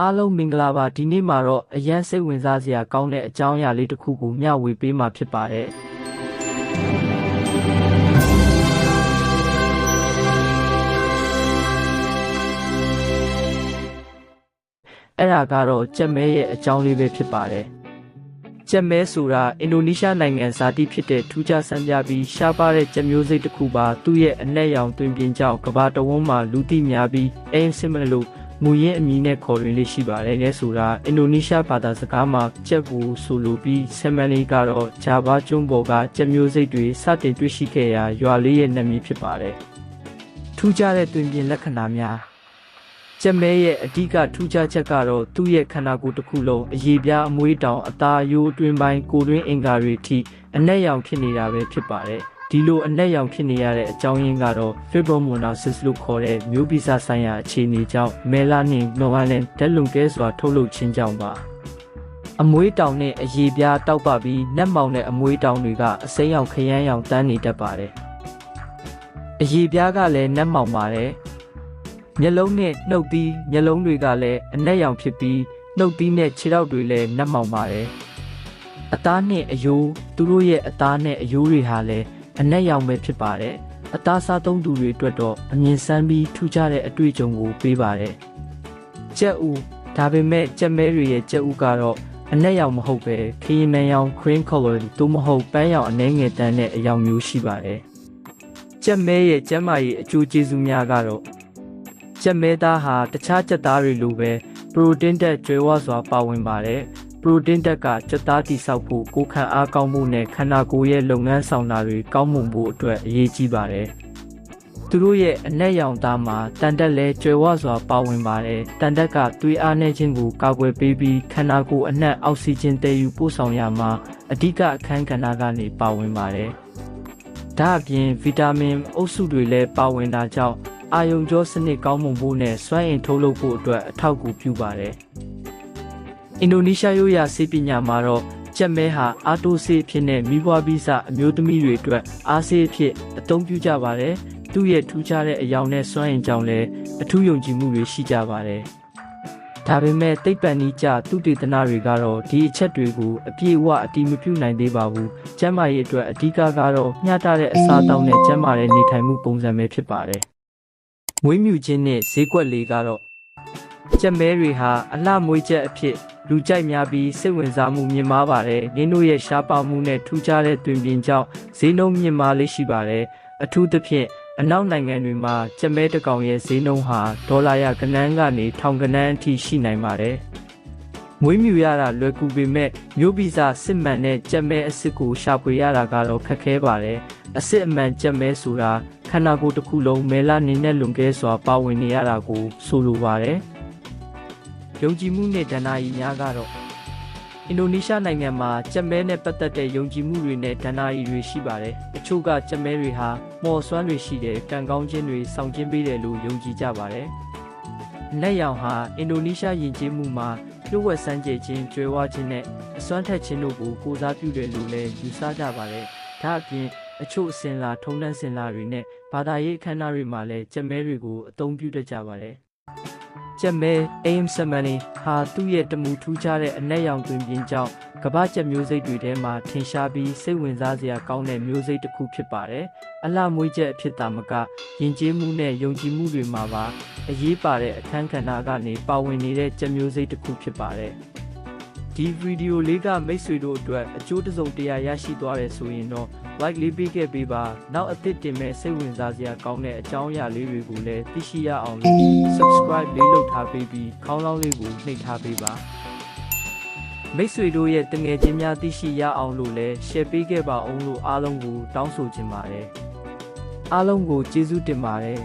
အားလုံးမင်္ဂလာပါဒီနေ့မှာတော့အရန်စိတ်ဝင်စားစရာကောင်းတဲ့အကြောင်းအရာလေးတစ်ခုကိုမျှဝေပေးမှာဖြစ်ပါတယ်အဲ့ဒါကတော့ကြက်မဲရဲ့အကြောင်းလေးပဲဖြစ်ပါတယ်ကြက်မဲဆိုတာအင်ဒိုနီးရှားနိုင်ငံဇာတိဖြစ်တဲ့ထူးခြားဆန်းပြပြီးရှားပါတဲ့ကြက်မျိုးစိတ်တစ်ခုပါသူ့ရဲ့အနက်ရောင်တွင်ပြင်ကြောင့်ကဘာတဝန်းမှာလူသိများပြီးအင်းစင်မလို့ မူရင်းအမည်နဲ့ခေါ်ရင်းလေးရှိပါတယ်လဲဆိုတာအင်ဒိုနီးရှားဘာသာစကားမှာကြက်ဘူးဆိုလိုပြီးဆမ်မန်လေးကတော့ဂျာဗာကျွန်းပေါ်ကကြက်မျိုးစိတ်တွေစတင်တွေ့ရှိခဲ့ရာရွာလေးရဲ့နာမည်ဖြစ်ပါတယ်ထူးခြားတဲ့တွင်ပြင်လက္ခဏာများကျက်မဲရဲ့အဓိကထူးခြားချက်ကတော့သူ့ရဲ့ခန္ဓာကိုယ်တစ်ခုလုံးအရေပြားအမွေးတောင်အသားရိုးအတွင်းပိုင်းကိုယ်တွင်းအင်္ဂါတွေထိအနက်ရောင်ဖြစ်နေတာပဲဖြစ်ပါတယ် ဒီလိုအနက်ရောင်ဖြစ်နေရတဲ့အကြောင်းရင်းကတော့ fibromonosis လို့ခေါ်တဲ့မျိုးဗီဇဆိုင်ရာအခြေအနေကြောင့် melanin melanin ဓာတ်လွန်ကဲစွာထုတ်လုပ်ခြင်းကြောင့်ပါအမွေးတောင်နဲ့အရေပြားတောက်ပပြီးနက်မောင်တဲ့အမွေးတောင်တွေကအစိမ်းရောင်ခရမ်းရောင်တန်းနေတတ်ပါတယ်အရေပြားကလည်းနက်မောင်ပါတယ်မျက်လုံးနဲ့နှုတ်သီးမျက်လုံးတွေကလည်းအနက်ရောင်ဖြစ်ပြီးနှုတ်သီးနဲ့ခြေထောက်တွေလည်းနက်မောင်ပါတယ်အသားနဲ့အယိုးသူတို့ရဲ့အသားနဲ့အယိုးတွေဟာလည်း အနက်ရောင်ပဲဖြစ်ပါတယ်အသားစားသုံးသူတွေအတွက်တော့အမြင်ဆန်းပြီးထူးခြားတဲ့အတွေ့အကြုံကိုပေးပါတယ်ကြက်ဥဒါပေမဲ့ကြက်မဲတွေရဲ့ကြက်ဥကတော့အနက်ရောင်မဟုတ်ပဲခရင်မန်ရောင် cream color တို့မဟုတ်ပန်းရောင်အနှဲငယ်တန်းတဲ့အရောင်မျိုးရှိပါတယ်ကြက်မဲရဲ့ကျန်းမာရေးအကျိုးကျေးဇူးများကတော့ကြက်မဲသားဟာတခြားကြက်သားတွေလိုပဲပရိုတင်းတက်ကျွဲဝစွာပါဝင်ပါတယ် ပရိုတင်းတက်ကကြက်သားတိဆောက်ဖို့ကိုယ်ခံအားကောင်းမှုနဲ့ခန္ဓာကိုယ်ရဲ့လုပ်ငန်းဆောင်တာတွေကောင်းမွန်ဖို့အတွက်အရေးကြီးပါတယ်။သူတို့ရဲ့အနက်ရောင်သားမှာတန်တက်လဲကျွယ်ဝစွာပါဝင်ပါတယ်။တန်တက်ကသွေးအားနည်းခြင်းကိုကာကွယ်ပေးပြီးခန္ဓာကိုယ်အနှံ့အောက်ဆီဂျင်တည်ယူပို့ဆောင်ရမှာအဓိကအခန်းကဏ္ဍကနေပါဝင်ပါတယ်။ဒါအပြင်ဗီတာမင်အုပ်စုတွေလည်းပါဝင်တာကြောင့်အာယုံကြောစနစ်ကောင်းမွန်ဖို့နဲ့စွမ်းအင်ထုတ်လုပ်ဖို့အတွက်အထောက်အကူပြုပါတယ်။ အင်ဒိုနီးရှားရိုးရာဆေးပညာမှာတော့ကြက်မဲဟာအာတိုဆေးအဖြစ်နဲ့မိဘဗီဇအမျိုးသမီးတွေအတွက်အားဆေးအဖြစ်အသုံးပြုကြပါတယ်။သူ့ရဲ့ထူးခြားတဲ့အယောင်နဲ့စွမ်းအင်ကြောင့်လည်းအထူးယုံကြည်မှုတွေရှိကြပါတယ်။ဒါပေမဲ့သိပ္ပံနည်းကျသူတေသနတွေကတော့ဒီအချက်တွေကိုအပြည့်အဝအတိမပြုနိုင်သေးပါဘူး။ကျန်းမာရေးအတွက်အဓိကကတော့မျှတတဲ့အစားအသောက်နဲ့ကျန်းမာတဲ့နေထိုင်မှုပုံစံပဲဖြစ်ပါတယ်။မွေးမြူခြင်းနဲ့ဈေးကွက်လေးကတော့ကြက်မဲတွေဟာအလှမွေးချက်အဖြစ် လူကြိုက်များပြီးစိတ်ဝင်စားမှုမြင့်မားပါတယ်။နင်းတို့ရဲ့ရှားပါမှုနဲ့ထူးခြားတဲ့တွင်ပြင်ကြောင့်ဈေးနှုန်းမြင့်မားလေးရှိပါတယ်။အထူးသဖြင့်အနောက်နိုင်ငံတွေမှာကြက်မဲတစ်ကောင်ရဲ့ဈေးနှုန်းဟာဒေါ်လာရကနန်းကနေထောင်ကနန်းအထိရှိနိုင်ပါတယ်။မွေးမြူရတာလွယ်ကူပေမဲ့မျိုးဗီဇစစ်မှန်တဲ့ကြက်မဲအစ်စ်ကိုရှာဖွေရတာကတော့ခက်ခဲပါတယ်။အစ်စ်အမှန်ကြက်မဲဆိုတာခန္ဓာကိုယ်တစ်ခုလုံးမဲလာနေနဲ့လွန်ကဲစွာပါဝင်နေရတာကိုဆိုလိုပါတယ်။ ယုံကြည်မှုနဲ့ဒဏ္ဍာရီများကတော့အင်ဒိုနီးရှားနိုင်ငံမှာကြက်မဲနဲ့ပတ်သက်တဲ့ယုံကြည်မှုတွေနဲ့ဒဏ္ဍာရီတွေရှိပါတယ်။အချို့ကကြက်မဲတွေဟာမော်စွမ်းတွေရှိတဲ့ကံကောင်းခြင်းတွေဆောင်ကျင်းပေးတယ်လို့ယုံကြည်ကြပါတယ်။လက်ရောင်ဟာအင်ဒိုနီးရှားယဉ်ကျေးမှုမှာလျှို့ဝှက်စမ်းကြည့်ခြင်းကြွယ်ဝခြင်းနဲ့အစွမ်းထက်ခြင်းတို့ကိုကိုစားပြုတယ်လို့လည်းယူဆကြပါတယ်။ဒါအပြင်အချို့အစင်လာထုံတန်းစင်လာတွေနဲ့ဘာသာရေးအခမ်းအနားတွေမှာလည်းကြက်မဲတွေကိုအသုံးပြုတတ်ကြပါတယ်။ ကျက်မဲ aim semani ဟာသူ့ရဲ့တမူထူးခြားတဲ့အနက်ရောင်တွင်ပြင်ကြောင့်ကမ္ဘာကျက်မျိုးစိတ်တွေထဲမှာထင်ရှားပြီးစိတ်ဝင်စားစရာကောင်းတဲ့မျိုးစိတ်တစ်ခုဖြစ်ပါတယ်။အလှမွေးချက်အဖြစ်သာမကယဉ်ကျေးမှုနဲ့ယုံကြည်မှုတွေမှာပါအရေးပါတဲ့အခန်းကဏ္ဍကနေပါဝင်နေတဲ့ကျက်မျိုးစိတ်တစ်ခုဖြစ်ပါတယ်။ ဒီဗီဒီယိုလေးကမိတ်ဆွေတို့အတွက်အကျိုးတစုံတရာရရှိသွားတယ်ဆိုရင်တော့ like လေးပေးခဲ့ပေးပါနောက်အသစ်တင်မဲ့စိတ်ဝင်စားစရာကောင်းတဲ့အကြောင်းအရာလေးတွေကိုလည်းသိရှိရအောင်လို့ subscribe လေးလုပ်ထားပေးပြီးခေါင်းလောင်းလေးကိုနှိပ်ထားပေးပါမိတ်ဆွေတို့ရဲ့တငယ်ချင်းများသိရှိရအောင်လို့လည်း share ပေးခဲ့ပါအောင်လို့အားလုံးကိုတောင်းဆိုချင်ပါတယ်အားလုံးကိုကျေးဇူးတင်ပါတယ်